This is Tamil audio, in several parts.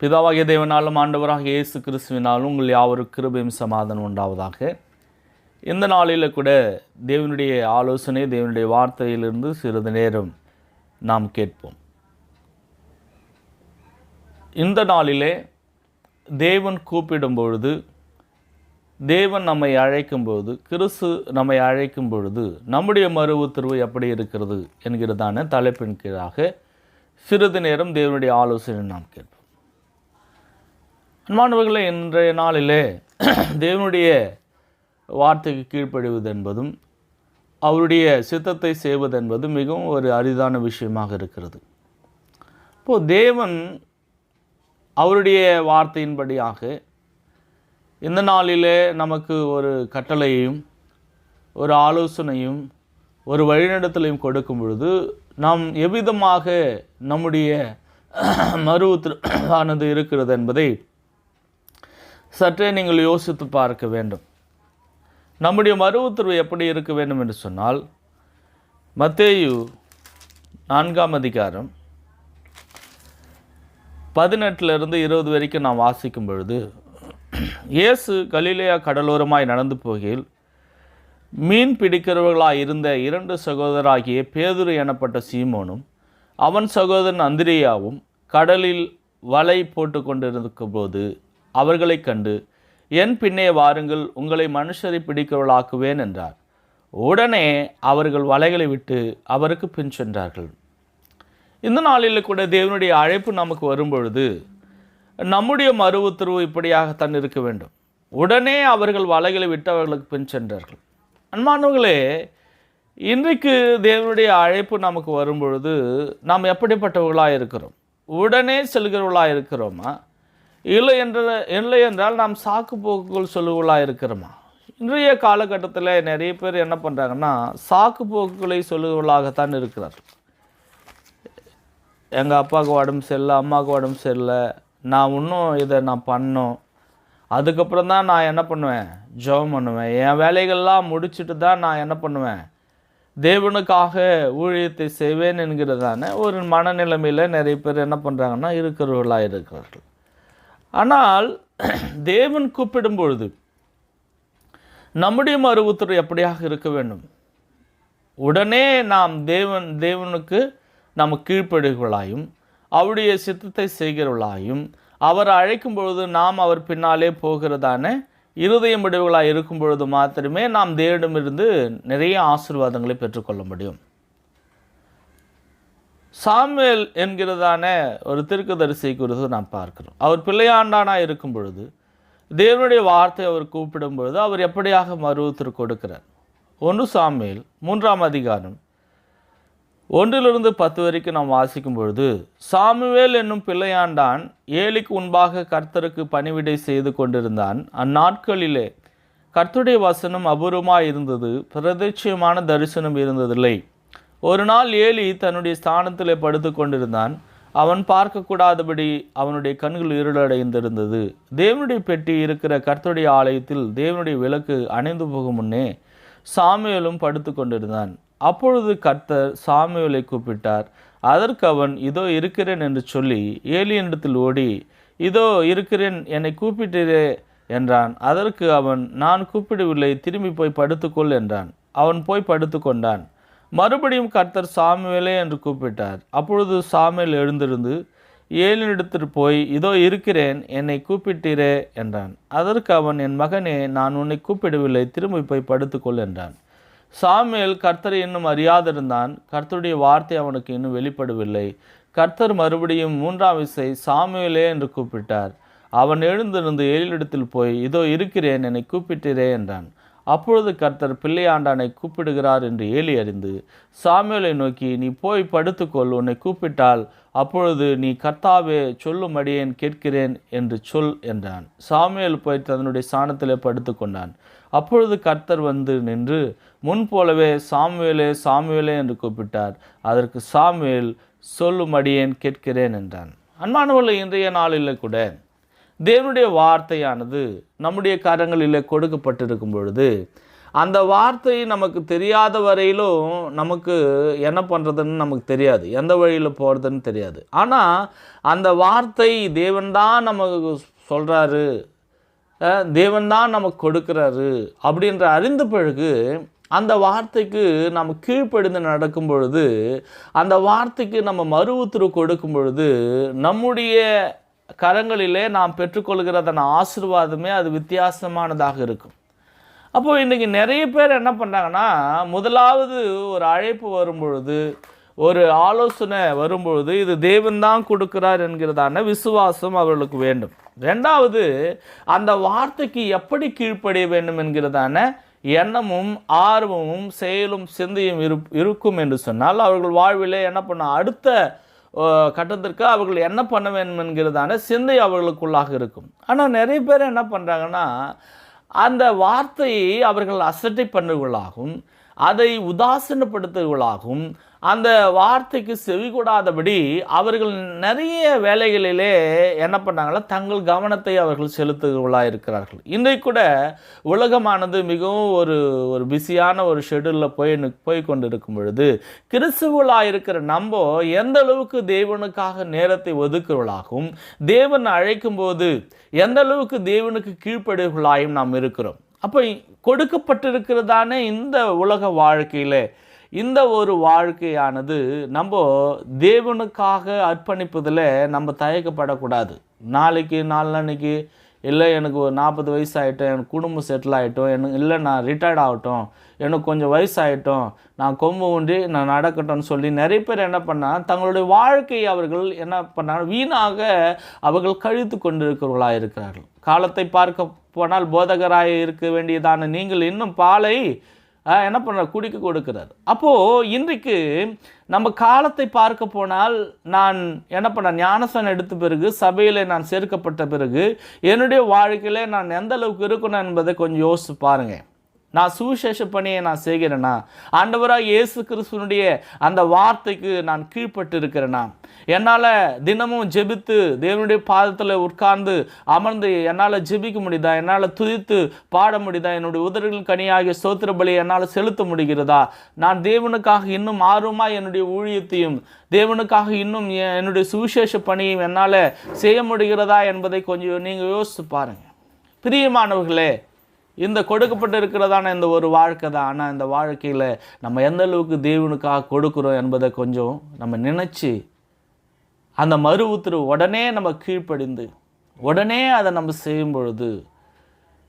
பிதாவாகிய தேவனாலும் ஆண்டவராக இயேசு கிறிஸ்துவினாலும் உங்கள் யாவரும் கிருபையும் சமாதானம் உண்டாவதாக. இந்த நாளில் கூட தேவனுடைய ஆலோசனை தேவனுடைய வார்த்தையிலிருந்து சிறிது நேரம் நாம் கேட்போம். இந்த நாளிலே தேவன் கூப்பிடும் பொழுது தேவன் நம்மை அழைக்கும் பொழுது கிறிஸ்து நம்மை அழைக்கும் பொழுது நம்முடைய மறு உத்தரவு எப்படி இருக்கிறது என்கிறதான தலைப்பின் கீழாக சிறிது நேரம் தேவனுடைய ஆலோசனை நாம் கேட்போம். அன்பானவர்களே இன்றைய நாளிலே தேவனுடைய வார்த்தைக்கு கீழ்ப்படிவது என்பதும் அவருடைய சித்தத்தை செய்வது என்பதும் மிகவும் ஒரு அரிதான விஷயமாக இருக்கிறது. இப்போது தேவன் அவருடைய வார்த்தையின்படியாக இந்த நாளிலே நமக்கு ஒரு கட்டளையையும் ஒரு ஆலோசனையும் ஒரு வழிநடத்தலையும் கொடுக்கும் பொழுது நாம் எவ்விதமாக நம்முடைய மறு இருக்கிறது என்பதை சற்றே நீங்கள் யோசித்து பார்க்க வேண்டும். நம்முடைய மறு எப்படி இருக்க வேண்டும் என்று சொன்னால் மத்தேயு நான்காம் அதிகாரம் பதினெட்டுலேருந்து இருபது வரைக்கும் நாம் வாசிக்கும் பொழுது இயேசு கலிலேயா கடலோரமாய் நடந்து போகையில் மீன் பிடிக்கிறவர்களாக இருந்த இரண்டு சகோதராகிய பேதுரு எனப்பட்ட சீமோனும் அவன் சகோதரன் அந்திரியாவும் கடலில் வலை போட்டு கொண்டிருக்கும் போது அவர்களைக் கண்டு என் பின்னே வாருங்கள் உங்களை மனுஷரை பிடிக்கிறவளாக்குவேன் என்றார். உடனே அவர்கள் வலைகளை விட்டு அவருக்கு பின் சென்றார்கள். இந்த நாளில் கூட தேவனுடைய அழைப்பு நமக்கு வரும்பொழுது நம்முடைய மறு உத்தரவு இப்படியாகத்தான் இருக்க வேண்டும். உடனே அவர்கள் வலைகளை விட்டு அவர்களுக்கு பின் சென்றார்கள். அன்பானவர்களே இன்றைக்கு தேவனுடைய அழைப்பு நமக்கு வரும்பொழுது நாம் எப்படிப்பட்டவர்களாக இருக்கிறோம் உடனே செல்கிறவர்களாக இருக்கிறோமா இல்லை என்ற இல்லை என்றால் நாம் சாக்கு போக்குகள் சொல்லுவலாக இருக்கிறோமா? இன்றைய காலகட்டத்தில் நிறைய பேர் என்ன பண்ணுறாங்கன்னா சாக்கு போக்குகளை சொல்லுவலாகத்தான் இருக்கிறார் எங்கள் அப்பாவுக்கு உடம்பு சரியில்லை அம்மாவுக்கு உடம்பு சரியில்லை நான் இன்னும் இதை நான் பண்ணோம் அதுக்கப்புறம் தான் நான் என்ன பண்ணுவேன்? ஜெபம் பண்ணுவேன். என் வேலைகள்லாம் முடிச்சுட்டு தான் நான் என்ன பண்ணுவேன்? தேவனுக்காக ஊழியத்தை செய்வேன் என்கிறதான ஒரு மனநிலைமையில் நிறைய பேர் என்ன பண்ணுறாங்கன்னா இருக்கிறவர்களாக இருக்கிறார்கள். ஆனால் தேவன் கூப்பிடும் பொழுது நம்முடைய மறு எப்படியாக இருக்க வேண்டும்? உடனே நாம் தேவன் தேவனுக்கு நாம் கீழ்ப்படுகளாயும் அவருடைய சித்தத்தை செய்கிறவர்களாயும் அவர் அழைக்கும் பொழுது நாம் அவர் பின்னாலே போகிறதான இருதய முடிவுகளாக இருக்கும் பொழுது மாத்திரமே நாம் தேவனிடமிருந்து நிறைய ஆசீர்வாதங்களை பெற்றுக்கொள்ள முடியும். சாமுவேல் என்கிறதான ஒரு திருக்கதரிசி குறித்து நாம் பார்க்கிறோம். அவர் பிள்ளையாண்டானாக இருக்கும் பொழுது தேவனுடைய வார்த்தை அவர் கூப்பிடும் பொழுது அவர் எப்படியாக மருவத்திற்கு கொடுக்கிறார்? ஒன்று சாமுவேல் மூன்றாம் அதிகாரம். ஒன்றிலிருந்து பத்து வரைக்கும் நாம் வாசிக்கும் பொழுது சாமுவேல் என்னும் பிள்ளையாண்டான் ஏலிக்கு முன்பாக கர்த்தருக்கு பணிவிடை செய்து கொண்டிருந்தான். அந்நாட்களிலே கர்த்துடைய வசனம் அபூர்வமாக இருந்தது பிரதட்சியமான தரிசனம் இருந்ததில்லை. ஒரு நாள் ஏலி தன்னுடைய ஸ்தானத்தில் படுத்து கொண்டிருந்தான் அவன் பார்க்கக்கூடாதபடி அவனுடைய கண்கள் இருளடைந்திருந்தது. தேவனுடைய பெட்டி இருக்கிற கர்த்தருடைய ஆலயத்தில் தேவனுடைய விளக்கு அணைந்து போகும் முன்னே சாமியலும் படுத்து கொண்டிருந்தான் அப்பொழுது கர்த்தர் சாமியலை கூப்பிட்டார் அதற்கு அவன் இதோ இருக்கிறேன் என்று சொல்லி ஏலியனிடத்தில் ஓடி இதோ இருக்கிறேன் என்னை கூப்பிட்டீரே என்றான். அதற்கு அவன் நான் கூப்பிடவில்லை திரும்பி போய் படுத்துக்கொள் என்றான். அவன் போய் படுத்துக்கொண்டான். மறுபடியும் கர்த்தர் சாமுவேலே என்று கூப்பிட்டார். அப்பொழுது சாமுவேல் எழுந்திருந்து ஏலினிடத்திற்கு போய் இதோ இருக்கிறேன் என்னை கூப்பிட்டீரே என்றான். அதற்கு அவன் என் மகனே நான் உன்னை கூப்பிடவில்லை திரும்பி போய் படுத்துக்கொள் என்றான். சாமுவேல் கர்த்தரை இன்னும் அறியாதிருந்தான். கர்த்தருடைய வார்த்தை அவனுக்கு இன்னும் வெளிப்படவில்லை. கர்த்தர் மறுபடியும் மூன்றாம் விசை சாமுவேலே என்று கூப்பிட்டார். அவன் எழுந்திருந்து ஏழிடத்தில் போய் இதோ இருக்கிறேன் என்னை கூப்பிட்டீரே என்றான். அப்பொழுது கர்த்தர் பிள்ளையாண்டானை கூப்பிடுகிறார் என்று ஏலி அறிந்து சாமியலை நோக்கி நீ போய் படுத்துக்கொள் உன்னை கூப்பிட்டால் அப்பொழுது நீ கர்த்தாவே சொல்லும் அடியேன் கேட்கிறேன் என்று சொல் என்றான். சாமியல் போய் தன்னுடைய சாணத்திலே படுத்துக்கொண்டான். அப்பொழுது கர்த்தர் வந்து நின்று முன் போலவே சாமுவேலே சாமுவேலே என்று கூப்பிட்டார். அதற்கு சாமுவேல் சொல்லும் அடியேன் கேட்கிறேன் என்றான். அன்பானவர்கள் இன்றைய நாளில் கூட தேவனுடைய வார்த்தையானது நம்முடைய கரங்களில் கொடுக்கப்பட்டிருக்கும் பொழுது அந்த வார்த்தை நமக்கு தெரியாத வரையிலும் நமக்கு என்ன பண்ணுறதுன்னு நமக்கு தெரியாது. எந்த வழியில் போகிறதுன்னு தெரியாது. ஆனால் அந்த வார்த்தை தேவன் தான் நமக்கு சொல்கிறாரு தேவன்தான் நமக்கு கொடுக்குறாரு அப்படின்ற அறிந்த பிறகு அந்த வார்த்தைக்கு நம்ம கீழ்ப்படிந்து நடக்கும் பொழுது அந்த வார்த்தைக்கு நம்ம மறு உத்தரவு கொடுக்கும் பொழுது நம்முடைய கரங்களிலே நாம் பெற்றுக்கொள்கிறதான ஆசீர்வாதமே அது வித்தியாசமானதாக இருக்கும். அப்போது இன்றைக்கி நிறைய பேர் என்ன பண்ணுறாங்கன்னா முதலாவது ஒரு அழைப்பு வரும்பொழுது ஒரு ஆலோசனை வரும்பொழுது இது தேவன்தான் கொடுக்கிறார் என்கிறதான விசுவாசம் அவர்களுக்கு வேண்டும். ரெண்டாவது அந்த வார்த்தைக்கு எப்படி கீழ்ப்படிய வேண்டும் என்கிறதான எண்ணமும் ஆர்வமும் செயலும் சிந்தையும் இரு இருக்கும் என்று சொன்னால் அவர்கள் வாழ்விலே என்ன பண்ண அடுத்த கட்டத்திற்கு அவர்கள் என்ன பண்ண வேண்டும் என்கிறதான சிந்தை அவர்களுக்குள்ளாக இருக்கும். ஆனால் நிறைய பேர் என்ன பண்ணுறாங்கன்னா அந்த வார்த்தையை அவர்கள் அசட்டை பண்ணுவர்களாகவும் அதை உதாசீனப்படுத்துவர்களாகவும் அந்த வார்த்தைக்கு செவி கூடாதபடி அவர்கள் நிறைய வேலைகளிலே என்ன பண்ணாங்களா? தங்கள் கவனத்தை அவர்கள் செலுத்துகிறவளாக இருக்கிறார்கள் இன்றைக்கு கூட உலகமானது மிகவும் ஒரு ஒரு பிஸியான ஒரு ஷெடியூலில் போய் போய் கொண்டு இருக்கும் பொழுது கிறிஸ்துவலாக இருக்கிற நம்ம எந்த அளவுக்கு தேவனுக்காக நேரத்தை ஒதுக்குறவர்களாகவும் தேவன் அழைக்கும் போது எந்த அளவுக்கு தேவனுக்கு கீழ்ப்படுகளாயும் நாம் இருக்கிறோம். அப்போ கொடுக்கப்பட்டிருக்கிறதானே இந்த உலக வாழ்க்கையில் இந்த ஒரு வாழ்க்கையானது நம்ம தேவனுக்காக அர்ப்பணிப்பதில் நம்ம தயக்கப்படக்கூடாது. நாளைக்கு நாளன்னைக்கு இல்லை எனக்கு ஒரு நாற்பது வயசு ஆகிட்டோம் எனக்கு குடும்பம் செட்டில் ஆகிட்டோம் எனக்கு இல்லை நான் ரிட்டையர்ட் ஆகட்டும் எனக்கு கொஞ்சம் வயசாகட்டும் நான் கொம்பு ஊண்டி நான் நடக்கட்டும்னு சொல்லி நிறைய பேர் என்ன பண்ணால் தங்களுடைய வாழ்க்கையை அவர்கள் என்ன பண்ணால் வீணாக அவர்கள் கழித்து கொண்டிருக்கிறவர்களாக இருக்கிறார்கள். காலத்தை பார்க்க போனால் போதகராக இருக்க வேண்டியதான நீங்கள் இன்னும் பாலை என்ன பண்ணுற குடிக்க கொடுக்கிறார். அப்போது இன்றைக்கு நம்ம காலத்தை பார்க்க போனால் நான் என்ன பண்ண ஞானசன் எடுத்த பிறகு சபையில் நான் சேர்க்கப்பட்ட பிறகு என்னுடைய வாழ்க்கையில் நான் எந்த அளவுக்கு இருக்கணும் என்பதை கொஞ்சம் யோசித்து பாருங்கள் நான் சுவிசேஷ பணியை நான் செய்கிறேனா? ஆண்டவராக இயேசு கிறிஸ்துவனுடைய அந்த வார்த்தைக்கு நான் கீழ்ப்பட்டு இருக்கிறேனா என்னால் தினமும் ஜெபித்து தேவனுடைய பாதத்தில் உட்கார்ந்து அமர்ந்து என்னால் ஜெபிக்க முடியுதா? என்னால் துதித்து பாட முடியுதா? என்னுடைய உதடுகள் கனியாகிய சோத்திர பலி என்னால் செலுத்த முடிகிறதா? நான் தேவனுக்காக இன்னும் ஆர்வமாக என்னுடைய ஊழியத்தையும் தேவனுக்காக இன்னும் என்னுடைய சுவிசேஷ பணியும் என்னால் செய்ய முடிகிறதா என்பதை கொஞ்சம் நீங்கள் யோசித்து பாருங்கள் பிரியமானவர்களே இந்த கொடுக்கப்பட்டு இருக்கிறதான இந்த ஒரு வாழ்க்கை தான். ஆனால் இந்த வாழ்க்கையில் நம்ம எந்த அளவுக்கு தேவனுக்காக கொடுக்குறோம் என்பதை கொஞ்சம் நம்ம நினச்சி அந்த மறு உத்தரவு உடனே நம்ம கீழ்ப்படிந்து உடனே அதை நம்ம செய்யும் பொழுது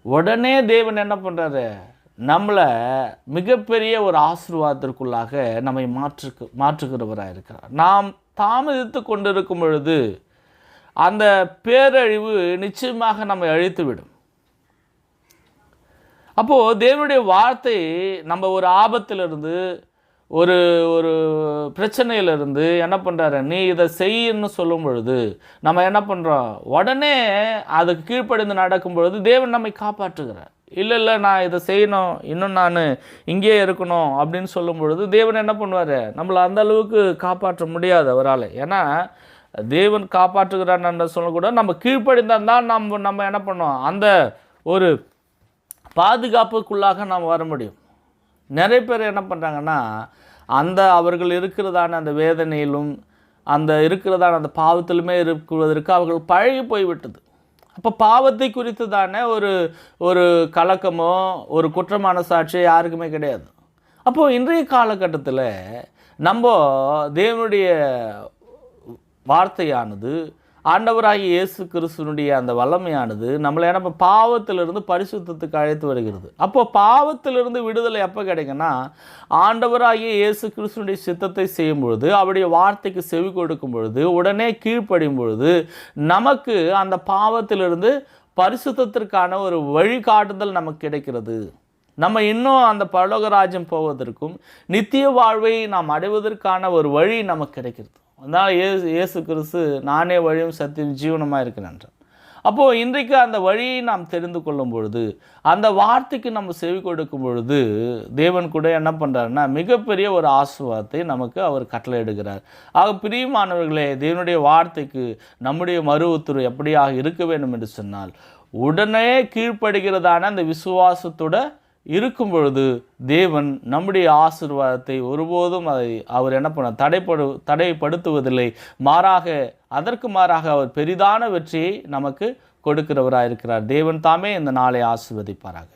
உடனே தேவன் என்ன பண்ணுறாரு நம்மளை மிகப்பெரிய ஒரு ஆசீர்வாதத்திற்குள்ளாக நம்மை மாற்றுக்கு மாற்றுகிறவராக இருக்கிறார். நாம் தாமதித்து கொண்டிருக்கும் பொழுது அந்த பேரழிவு நிச்சயமாக நம்மை அழித்துவிடும். அப்போது தேவனுடைய வார்த்தை நம்ம ஒரு ஆபத்திலிருந்து ஒரு ஒரு பிரச்சனையிலிருந்து என்ன பண்ணுறாரு நீ இதை செய்யன்னு சொல்லும் பொழுது நம்ம என்ன பண்ணுறோம் உடனே அதுக்கு கீழ்ப்படிந்து நடக்கும் பொழுது தேவன் நம்மை காப்பாற்றுகிறார். இல்லை இல்லை நான் இதை செய்யணும். இன்னும் நான் இங்கேயே இருக்கணும் அப்படின்னு சொல்லும் பொழுது தேவன் என்ன பண்ணுவார்? நம்மளை அந்த அளவுக்கு காப்பாற்ற முடியாது அவரால். ஏன்னா தேவன் காப்பாற்றுகிறான்னு சொல்லக்கூட நம்ம கீழ்ப்படிந்தால் தான் நம்ம நம்ம என்ன பண்ணோம் அந்த ஒரு பாதுகாப்புக்குள்ளாக நாம் வர முடியும். நிறைய பேர் என்ன பண்ணுறாங்கன்னா அந்த அவர்கள் இருக்கிறதான அந்த வேதனையிலும் அந்த இருக்கிறதான அந்த பாவத்திலுமே இருக்குவதற்கு அவர்கள் பழகி போய்விட்டது. அப்போ பாவத்தை குறித்து தானே ஒரு ஒரு கலக்கமோ ஒரு குற்றமான சாட்சியோ யாருக்குமே கிடையாது. அப்போது இன்றைய காலகட்டத்தில் நம்ம தேவனுடைய வார்த்தையானது ஆண்டவராகிய இயேசு கிறிஸ்துனுடைய அந்த வல்லமையானது நம்மளை நம்ம பாவத்திலிருந்து பரிசுத்தத்துக்கு அழைத்து வருகிறது. அப்போ பாவத்திலிருந்து விடுதலை எப்போ கிடைக்குன்னா ஆண்டவராகிய இயேசு கிறிஸ்துனுடைய சித்தத்தை செய்யும் பொழுது அவருடைய வார்த்தைக்கு செவி கொடுக்கும் பொழுது உடனே கீழ்ப்படியும் பொழுது நமக்கு அந்த பாவத்திலிருந்து பரிசுத்தத்திற்கான ஒரு வழிகாட்டுதல் நமக்கு கிடைக்கிறது. நம்ம இன்னும் அந்த பரலோகராஜ்யம் போவதற்கும் நித்திய வாழ்வை நாம் அடைவதற்கான ஒரு வழி நமக்கு கிடைக்கிறது. அதனால் இயேசு இயேசு கிறிஸ்து நானே வழியும் சத்தியம் ஜீவனமாக இருக்கிறேன் அப்போது இன்றைக்கு அந்த வழியை நாம் தெரிந்து கொள்ளும் பொழுது அந்த வார்த்தைக்கு நம்ம செவி கொடுக்கும் பொழுது தேவன் கூட என்ன பண்ணுறாருன்னா மிகப்பெரிய ஒரு ஆசுவாதத்தை நமக்கு அவர் கட்டளை எடுக்கிறார் ஆக பிரியமானவர்களே தேவனுடைய வார்த்தைக்கு நம்முடைய மருவத்துறை எப்படியாக இருக்க வேண்டும் என்று சொன்னால் உடனே கீழ்ப்படுகிறதான அந்த விசுவாசத்தோட இருக்கும் பொழுது தேவன் நம்முடைய ஆசிர்வாதத்தை ஒருபோதும் அதை அவர் என்ன பண்ண தடைப்படு தடைப்படுத்துவதில்லை. மாறாக அதற்கு மாறாக அவர் பெரிதான வெற்றியை நமக்கு கொடுக்கிறவராக இருக்கிறார் தேவன் தாமே இந்த நாளை ஆசிர்வதிப்பாராக.